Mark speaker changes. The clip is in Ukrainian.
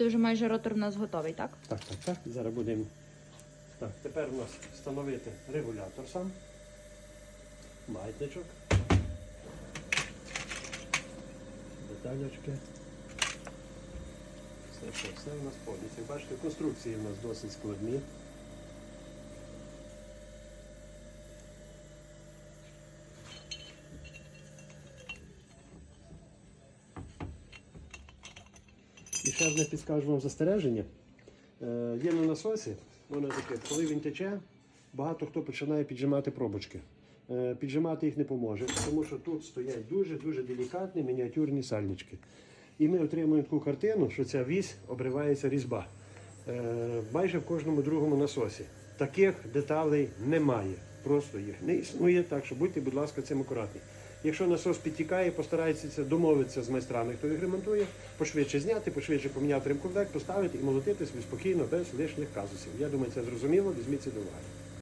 Speaker 1: Це вже майже ротор у нас готовий, так?
Speaker 2: Так, так, так. Зараз будемо. Так, тепер у нас встановити регулятор сам. Маятничок. Деталечки. Все, все, все у нас повністю. Бачите, конструкції у нас досить складні. І ще одне підскажу вам застереження. Е, Є на насосі, воно таке, коли він тече, багато хто починає піджимати пробочки. Е, Піджимати їх не поможе, тому що тут стоять дуже-дуже делікатні мініатюрні сальнички. І ми отримуємо таку картину, що ця вісь обривається різьба. Е, Майже в кожному другому насосі. Таких деталей немає. Просто їх не існує, так що будьте, будь ласка, цим акуратні. Якщо насос підтікає, постарайтеся домовитися з майстрами, хто їх ремонтує, пошвидше зняти, пошвидше поміняти ремкомплект, поставити і молотити собі спокійно, без лишніх казусів. Я думаю, це зрозуміло, візьміть це до уваги.